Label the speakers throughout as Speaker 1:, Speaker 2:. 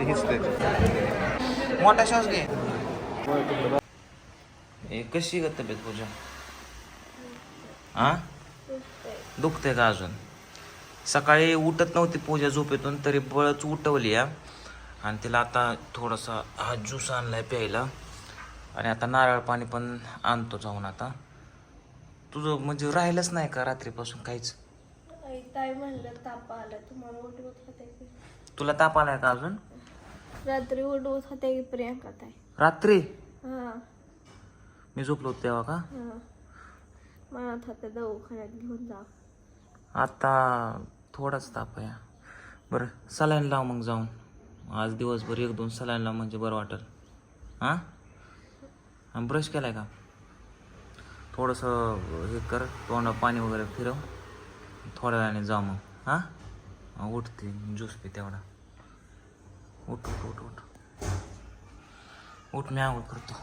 Speaker 1: ते हिसते मोठा श्वास घे. कशी ग तब्येत पूजा? हा दुखते का अजून? सकाळी उठत नव्हती पूजा झोपेतून तरी बळच उठवली या आणि तिला आता थोडासा हा ज्यूस आणलाय प्यायला. आणि आता नारळ पाणी पण आणतो जाऊन आता. तुझं म्हणजे राहिलंच नाही का रात्रीपासून काहीच?
Speaker 2: ताप आला
Speaker 1: तुला ताप आलाय का अजून?
Speaker 2: रात्री उठवत होत्या की प्रियांका ताई
Speaker 1: रात्री?
Speaker 2: हा.
Speaker 1: मी झोपलो होतो तेव्हा का?
Speaker 2: हा. म्हणत होत्या दवाखान्यात घेऊन जा.
Speaker 1: आता थोडाच ताप आहे. बरं सलाईन लाव मग जाऊन. आज दिवसभर एक दोन सलाईन लाव म्हणजे बरं वाटेल. हां? आणि ब्रश केलाय का? थोडंसं हे कर तोंडात पाणी वगैरे फिरव. थोड्या वेळाने जाऊ मग. हां हा, उठते ज्यूस पी तेवढा. उठ उठ उठ उठ. उठ मी आंघोळ करतो.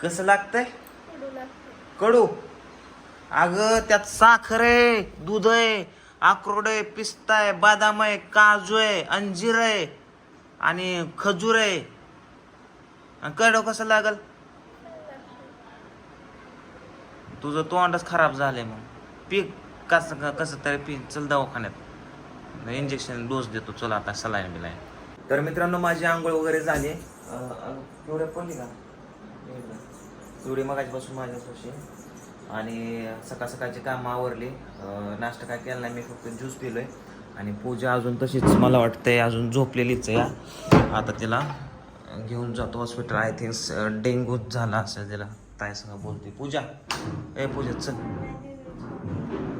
Speaker 1: कसं लागतंय? कडू. अगं त्यात साखर आहे दूध आहे अक्रोड आहे पिस्ता आहे बदाम आहे काजू आहे अंजीर आहे आणि खजूर आहे. आणि कडू कसं लागल? तुझं तोंडच खराब झालंय मग पीक कसं कसं तरी पीक चल दवाखान्यात. इंजेक्शन डोस देतो. चल आता सलाईन बिलाईन. तर मित्रांनो माझी आंघोळ वगैरे झाली. एवढ्या पडली का? एवढी मगाचपासून माझ्यापाशी. आणि सकाळ सकाळची कामं आवरली. अं, नाश्ता काय केला नाही मी फक्त ज्यूस पिलोय. आणि पूजा अजून तशीच मला वाटतंय अजून झोपलेलीच आहे. या. आता तिला घेऊन जातो. हॉस्पिटल आय थिंक डेंग्यू झाला असेल तिला. ताय सगळं बोलते. पूजा ए पूजा चल.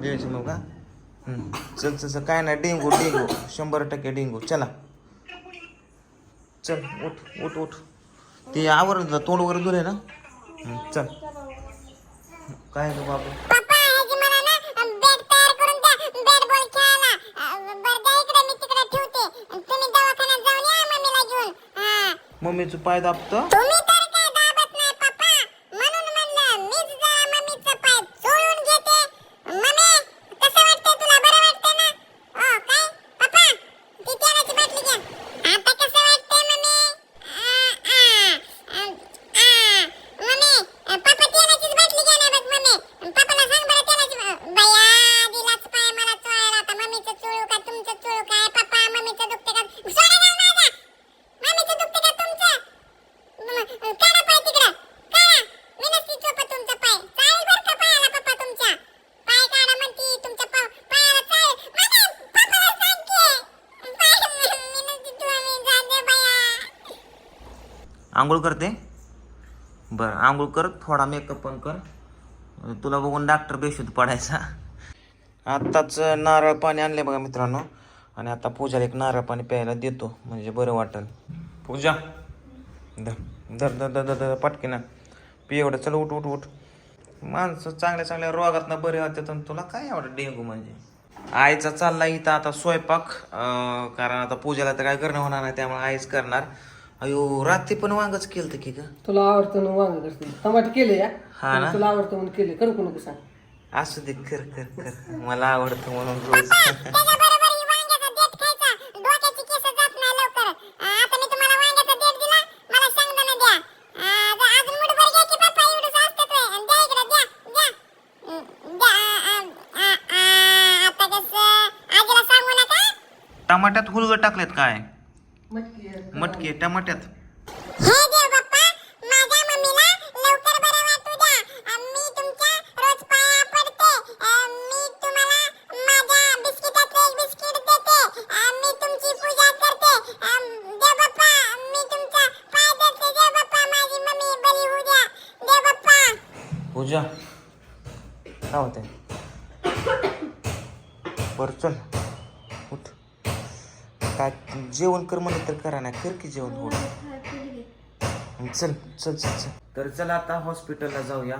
Speaker 1: देवाची मग का. चल चल चल. काय नाही डेंगू डेंगू. शंभर टक्के डेंगू. चला. चल उठ उठ उठ. ते आवर तोंड वगैरे धुले ना? चल. काय ग बाबू?
Speaker 3: पप्पा ह्याची मला ना बेड तयार करून द्या बेड बॉल खेळायला अं, बरं द्या इकडे मी तिकडे ठेवते तुम्ही दवाखान्यात जाऊन या मम्मीला घेऊन हा
Speaker 1: मम्मीचं पाय दाबतं
Speaker 3: तुम्ही तर काय दाबत नाही पप्पा म्हणून म्हणलं मीच जरा मम्मीचं पाय चोळून घेते मम्मी कसं वाटतंय तुला बरं वाटतंय ना ओ काय पप्पा ती तेलाची बाटली घ्या आता कसं वाटतंय मम्मी आ, आ, आ, आ. मम्मी पप्पा तेलाचीच बाटली घ्या ना बघ मम्मी पप्पाला सांग बरं तेलाची बा- बया दिलाच पाय मला चोळायला आता मम्मीचं चोळू का तुमचं चोळू काय पप्पा मम्मीचं दुखते का सोडा ना माझा मम्मीचं दुखते का तुमचं म- काढा पाय तिकडं काढा मी नसती चोपत तुमचा पाय चालेल बरं का पायाला पप्पा तुमच्या पाय काढा म्हणती तुमच्या पा पायाला चालेल मम्मी पप्पाला सांग की पाय मी नसती चोळी जाते बाया
Speaker 1: आंघोळ करते? बरं आंघोळ कर थोडा मेकअप पण कर. तुला बघून डॉक्टर बेशुद्ध पडायचा. आत्ताच नारळ पाणी आणले बघा मित्रांनो. आणि आता पूजाला एक नारळ पाणी प्यायला देतो. म्हणजे बरं वाटेल. पूजा. धर धर धर धर धर धर पटकीना. पी एवढं चल उठ उठ उठ. माणसं चांगल्या चांगल्या रोगातनं बरे होते तर तुला काय आवडत डेंगू म्हणजे? आईचा चालला इथं आता स्वयंपाक. कारण आता पूजेला तर काय करणं होणार नाही त्यामुळे आईच करणार. अयो रात्री पण वांगच केलं की का
Speaker 4: तुला आवडतं ना वांग करते. टमाटे केले या?
Speaker 1: हा ना?
Speaker 4: तुला आवडतं म्हणून केले. करू नको सांग?
Speaker 1: असू दे कर कर कर. मला आवडतं म्हणून रोज.
Speaker 3: त्याच्याबरोबर ही वांग्याचा देठ खायचा. डोक्याची केस जात नाही लवकर. आ, आता मी तुम्हाला वांग्याचा देठ दिला. मला शेंगदाणा द्या. आ, ज- अजून मुठभर घ्या की पप्पा एवढंच असतं ते. आणि द्या इकडे द्या द्या. द्या आ, आ, आ, आ, आता कसं? आजीला सांगू नका?
Speaker 1: टमाट्यात हुलगं टाकलेत काय?
Speaker 4: मटकी
Speaker 1: टमाट्यात.
Speaker 3: हे देव बाप्पा माझ्या मम्मीला लवकर बरं वाटू द्या. आ, मी तुमच्या रोज पाया पडते. आ, मी तुम्हाला माझ्या बिस्किटाचं एक बिस्किट देते. आ, मी तुमची पूजा करते. आ, देव बाप्पा मी तुमचा पाय धरते. देव बाप्पा माझी मम्मी बरी होऊ द्या. देव बाप्पा.
Speaker 1: पूजा. काय चल. उठ काय जेवण कर म्हणलं तर करा ना कर की जेवण थोडं. चल चल चल चल. तर चला आता हॉस्पिटलला जाऊया.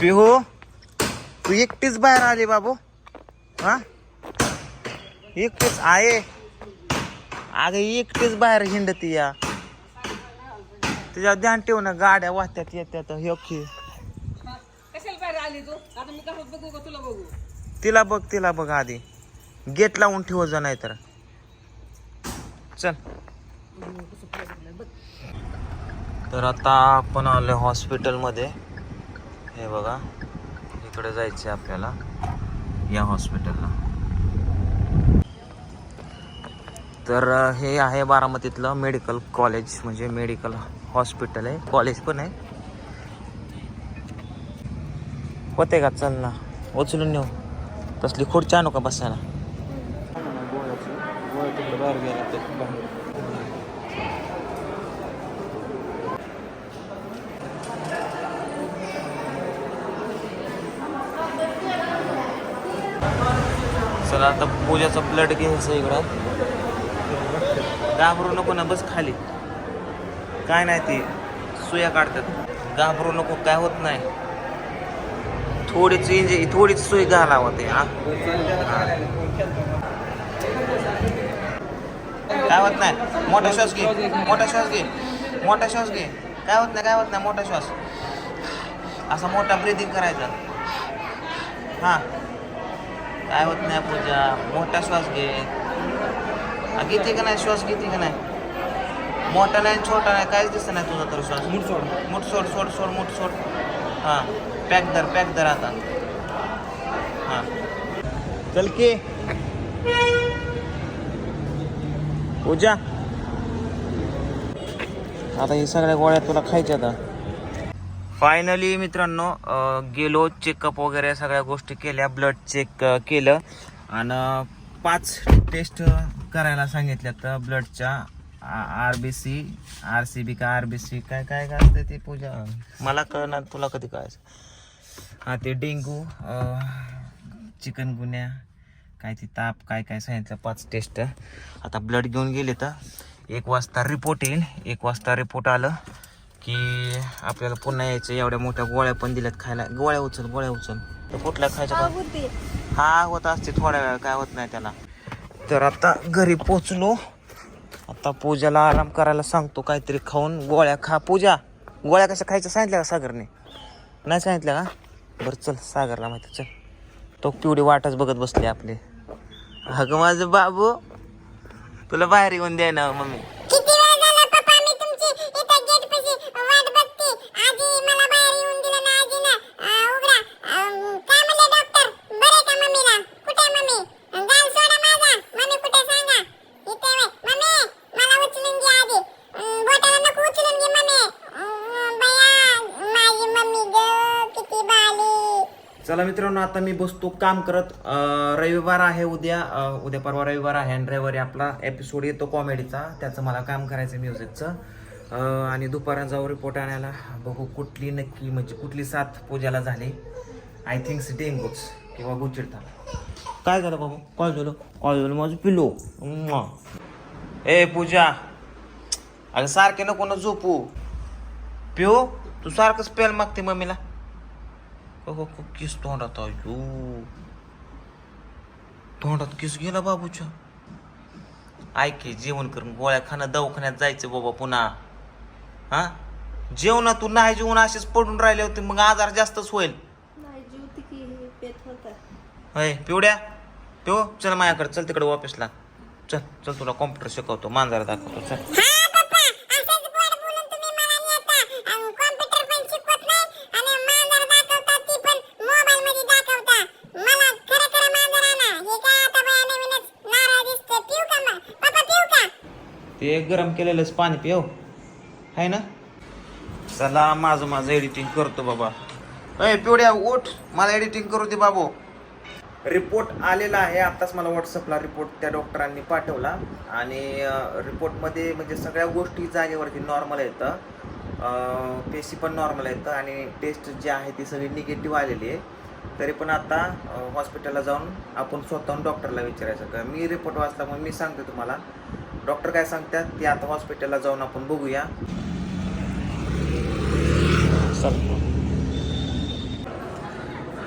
Speaker 1: पिहू तू एकटीच बाहेर आली बाबू. हा? एकटीच आहे. अगं एकटीच बाहेर हिंडती या. तुझ्या ध्यान ठेव ना गाड्या वाहत्यात येत्यात हे की.
Speaker 4: कशाला बाहेर आली तू? आता मी कसं बघू का तुला बघू?
Speaker 1: तिला बघ तिला बघ आधी. गेट लावून ठेव जा नाही तर चल. तर आता आपण आलो हॉस्पिटलमध्ये. हे बघा इकडे जायचं आपल्याला या हॉस्पिटलला. तर हे आहे बारामतीतलं मेडिकल कॉलेज म्हणजे मेडिकल हॉस्पिटल आहे. कॉलेज पण आहे. होते का? चल ना. उचलून नेऊ. तसली खुर्ची आणू का बसायला? चला आता पूजाचं ब्लड घ्यायचं इकडं. घाबरू नको ना बस खाली. काय नाही ते सुया काढतात. घाबरू नको काय होत नाही. थोडीच इंजे थोडीच सुई घालावं ते हा. काय होत नाही? मोठा श्वास घे. मोठा श्वास घे. मोठा श्वास घे. काय होत नाही? काय होत नाही? मोठा श्वास. असा मोठा ब्रिदिंग करायचा. हा. काय होत नाही पूजा? मोठा श्वास घे. घेते का नाही? श्वास घेते का नाही? मोठा नाही छोटा नाही. काहीच दिसत नाही तुझा तर श्वास. मुठ सोड. मुठ सोड सोड सोड मुठ सोड. हां. पॅक धर पॅक धर आता. हां. चल की. पूजा आता हे सगळ्या गोळ्या तुला खायच्या आता. फायनली मित्रांनो गेलो चेकअप वगैरे सगळ्या गोष्टी केल्या ब्लड चेक केलं. आणि पाच टेस्ट करायला सांगितल्यात ब्लडच्या R B C R C B का आर बी सी काय काय काय असते ते पूजा? मला कळणार तुला कधी कळायचं. हां ते डेंगू चिकनगुन्या काय ते ताप काय काय सांगितलं पाच टेस्ट आता ब्लड घेऊन गेले तर एक वाजता रिपोर्ट येईल. एक वाजता रिपोर्ट आलं की आपल्याला पुन्हा यायचं. एवढ्या मोठ्या गोळ्या पण दिल्यात खायला. गोळ्या उचल गोळ्या उचल. तर कुठल्या खायच्या हा होत असते थोड्या वेळ. काय होत नाही त्याला. तर आता घरी पोचलो. आता पूजाला आराम करायला सांगतो काहीतरी खाऊन. गोळ्या खा पूजा. गोळ्या कशा खायच्या सांगितल्या का सागरने? नाही सांगितल्या का? बरं चल सागरला माहिती चल. तो पिवडी वाटच बघत बसले आपले. अगं माझं बाबू तुला बाहेर येऊन द्या ना मम्मी
Speaker 3: किती वेळ झाला पप्पा मी तुमची इथं गेट पाशी वाट बघते आजी मला बाहेर येऊन दिलं ना आजी ना अं, उघडा अं, काय म्हणले डॉक्टर बरे का मम्मीला कुठे आहे मम्मी गाल सोडा माझा मम्मी कुठे सांगा इथे वय मम्मी मला उचलून घे आधी अं, बोटाला नको उचलून घे मम्मी अं, बया माझी मम्मी ग किती बाली
Speaker 1: चला मित्रांनो आता मी बसतो काम करत. रविवार आहे उद्या. उद्या परवा रविवार आहे आणि रविवारी आपला एपिसोड येतो कॉमेडीचा त्याचं मला काम करायचं म्युझिकचं आणि दुपारा जाऊ रिपोर्ट आणायला. बघू कुठली नक्की म्हणजे कुठली साथ पूजाला झाली. आय थिंक्स डेंगूच किंवा गुचिडता काय झालं बाबू? काय झालं. काय झालं. माझं पिलो ए पूजा. अगं सारखे नको ना झोपू. पिओ तू सारखंच पेल मागते मम्मीला. किस तोंडात अयो तोंडात किस गेला बाबूच्या? ऐक की, जेवण करून गोळ्या खाणं दवाखान्यात जायचं बाबा पुन्हा. हा? जेवण तू नाही जेवण असेच पडून राहिले होते मग आजार जास्तच होईल.
Speaker 2: नाही जीवती की हे पेत होता.
Speaker 1: होय पिवड्या? पिऊ चल माझ्याकडे चल तिकडे ऑफिसला चल चल तुला कॉम्प्युटर शिकवतो मांजरा दाखवतो चल.
Speaker 3: ते
Speaker 1: गरम केलेलंच पाणी पिव आहे ना? चला माझं माझं एडिटिंग करतो बाबा. अय पिवड्या उठ. मला एडिटिंग करू दे बाबू. रिपोर्ट आलेला आहे. आत्ताच मला व्हॉट्सअपला रिपोर्ट त्या डॉक्टरांनी पाठवला. आणि रिपोर्टमध्ये म्हणजे सगळ्या गोष्टी जागेवरती नॉर्मल येतं पेशी पण नॉर्मल येतं आणि टेस्ट जी आहे ती सगळी निगेटिव्ह आलेली आहे. तरी पण आता हॉस्पिटलला जाऊन आपण स्वतःहून डॉक्टरला विचारायचं. का मी रिपोर्ट वाचला मग मी सांगतो तुम्हाला. डॉक्टर काय सांगतात ते आता हॉस्पिटलला जाऊन आपण बघूया.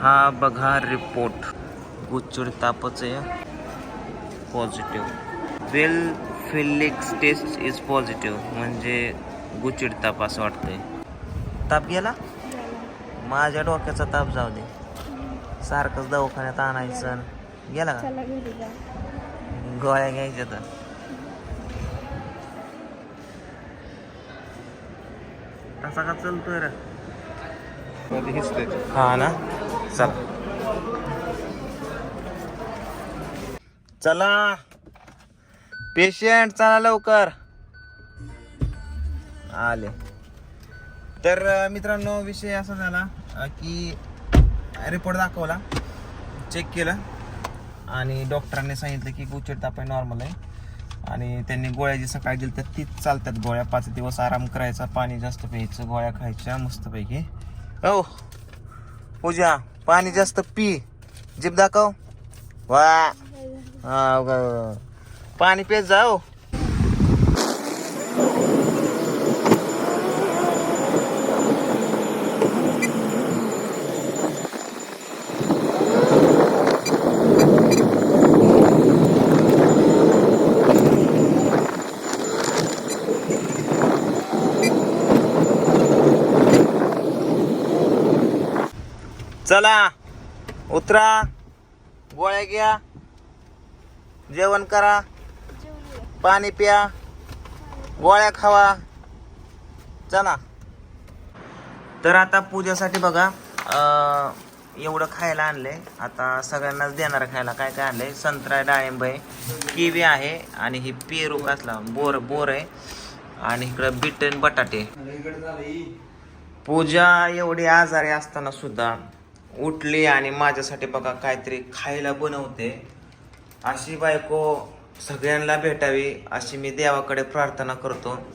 Speaker 1: हा बघा रिपोर्ट गुच्चूड तापच आहे. Positive Weil Felix test is positive म्हणजे गुचिड ताप असं वाटतंय. ताप गेला? माझ्या डोक्याचा ताप जाऊ दे. सारखंच दवाखान्यात आणायचं गेला का? गोळ्या घ्यायच्या तर. तसा का चलतोय रे? हा ना? चल. चला. पेशंट चला लवकर. आले. तर मित्रांनो विषय असा झाला की रिपोर्ट दाखवला. चेक केलं. आणि डॉक्टरांनी सांगितलं की गुचिड तापाय नॉर्मल आहे. आणि त्यांनी गोळ्या जी सकाळी दिली तर तीच चालतात गोळ्या. पाच दिवस आराम करायचा पाणी जास्त प्यायचं गोळ्या खायच्या मस्तपैकी. हो. पूजा पाणी जास्त पी. जीभ दाखव. वा. पाणी पेत जाओ हो. चला उतरा गोळ्या घ्या जेवण करा पाणी प्या गोळ्या खावा. चला. तर आता पूजेसाठी बघा एवढं खायला आणलंय. आता सगळ्यांनाच देणार खायला. काय काय आणलंय? संत्रा डाळिंब आहे किवी आहे आणि ही पेरू कसला बोर बोर आहे. आणि इकडं बीट आणि बटाटे. पूजा एवढी आजारी असताना सुद्धा उठली आणि माझ्यासाठी बघा काहीतरी खायला बनवते. अशी बायको सगळ्यांना भेटावी अशी मी देवाकडे प्रार्थना करतो.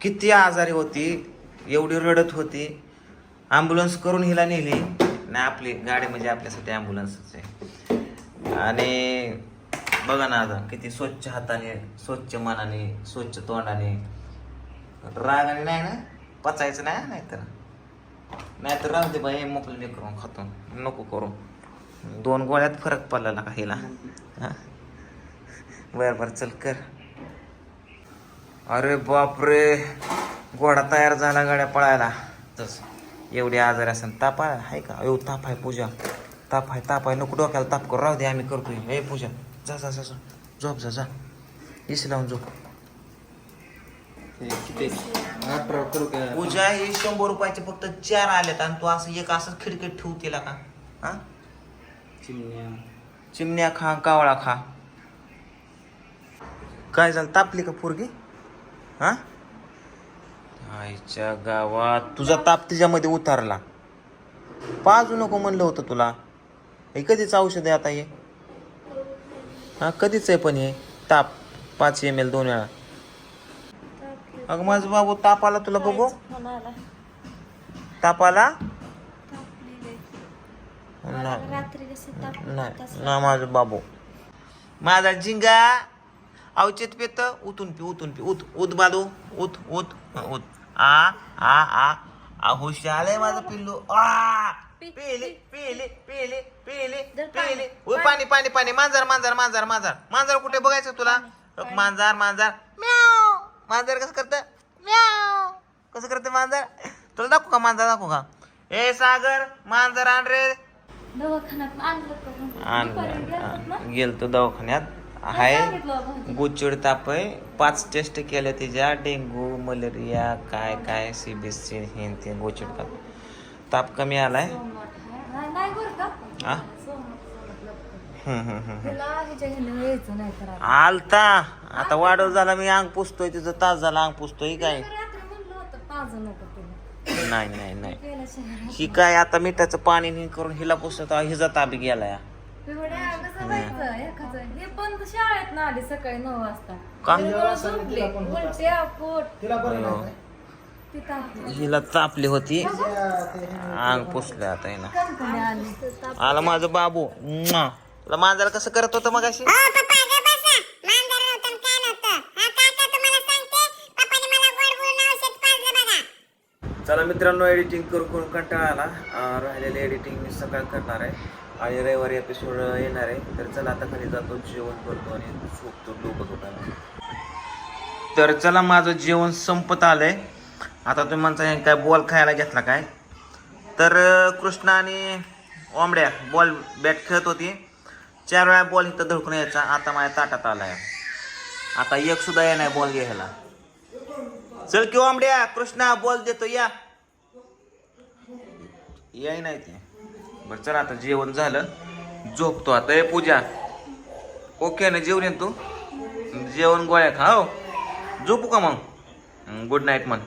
Speaker 1: किती आजारी होती एवढी रडत होती. ॲम्ब्युलन्स करून हिला नेली. नाही आपली गाडी म्हणजे आपल्यासाठी ॲम्ब्युलन्सच आहे. आणि बघा ना आता किती स्वच्छ हाताने स्वच्छ मनाने स्वच्छ तोंडाने. रागाने नाही ना? पचायचं नाही नाहीतर. नाहीतर राहू दे बाई मोकळी मी करून खातो. नको करू. दोन गोळ्यात फरक पडला का हिला बरं बरं चल कर. अरे बापरे घोडा तयार झाला गाड्या पळायला. तस एवढी आजार असेल ताप आहे हाय का? अयो ताप आहे पूजा. ताप आहे ताप आहे. नको डोक्याला ताप करू. राहू दे आम्ही करतोय. हे पूजा जा जा जा जा. झोप जा जा. इस लावून झोप. पूजा हे शंभर रुपयाचे फक्त चार आलेत आणि तू असं एक असं खिडकीत ठेवतेला का? हा? चिमण्या. खा कावळा खा. काय झालं तापली का पोरगी? हा? आईच्या गावात तुझा ताप तिच्यामध्ये उतारला. पाजू नको म्हणलं होतं तुला. हे कधीच औषध आहे आता हे? हा कधीच आहे पण हे? ताप पाच एम एल दोन वेळा. अगं माझं बाबू ताप आला तुला बघू? ताप आला? नाही. ना माझं बाबू. माझा झिंगा. अवचित पेत. उतून पी उतून पी. उत उत बादू उत उत उत आ आ आ. आ हुशार माझं पिल्लू. आ. पेले पेले पेले पेले पेले. ओ पाणी. पाणी पाणी मांजर मांजर मांजर मांजर. मांजर कुठे बघायचं तुला? मांजर मांजर. म्याव. मांजर कसं करतं? म्याव. कसं करतं मांजर? तुला दाखवू का मांजर दाखवू का? ए सागर मांजर आण रे.
Speaker 2: दवाखान्यात आणलं का मग? दुपारी गेलतात ना?
Speaker 1: आणलं गेलतो दवाखान्यात. आहे
Speaker 2: सांगितलं.
Speaker 1: गुचिड ताप आहे पाच टेस्ट केल्या त्याच्या डेंगू मलेरिया काय काय सी बी सी हे ते गुचिड ताप. ताप कमी आलाय.
Speaker 2: आहे. नाही नाही बरं का?
Speaker 1: आ? आलता. आता वाढव झाला मी अंग पुसतोय तिचं तास झाला अंग पुसतोय काय?
Speaker 2: मी रात्री म्हणलं होतं पाजू नको तिला
Speaker 1: नाही नाही नाही. ही काय आता मिठाचं पाणी हे करून हिला पुसत हिचा
Speaker 2: हे शाळेत ना आली सकाळी नऊ वाजता. तिथं आपलं.
Speaker 1: हिला तापली होती. अंग पुसलं आता हिला
Speaker 2: आली.
Speaker 1: माझं बाबू. तुला मांजर कसं करत होतं मग अशी
Speaker 3: हा काका तुम्हाला सांगते? पप्पाने मला गोड बोलून औषध पाजलं बघा.
Speaker 1: चला मित्रांनो एडिटिंग करून करून कंटाळा आला राहिलेले एडिटिंग मी सकाळ करणार आहे. आणि रविवारी एपिसोड येणार आहे. तर चला आता खाली जातो जेवण करतो आणि झोपतो डोकं दुखायला. तर चला माझं जेवण संपत आलंय. आता तुम्ही म्हणता हे काय बॉल खायला घेतला काय? तर कृष्णा आणि ओंबड्या बॉल बॅट खेळत होती. चार वेळा बॉल इथं धडकून यायचा आता माझ्या ताटात आलाय. आता एक सुद्धा ये नाही बॉल घ्यायला. चल किंवा आंबड्या कृष्णा बॉल देतो या. याय नाही ते. बरं चल आता जेवण झालं. झोपतो आता ए पूजा. ओके ना जेवण ये तू. जेवण गोळ्या खा हो. झोपू का मग? गुड नाईट म्हण.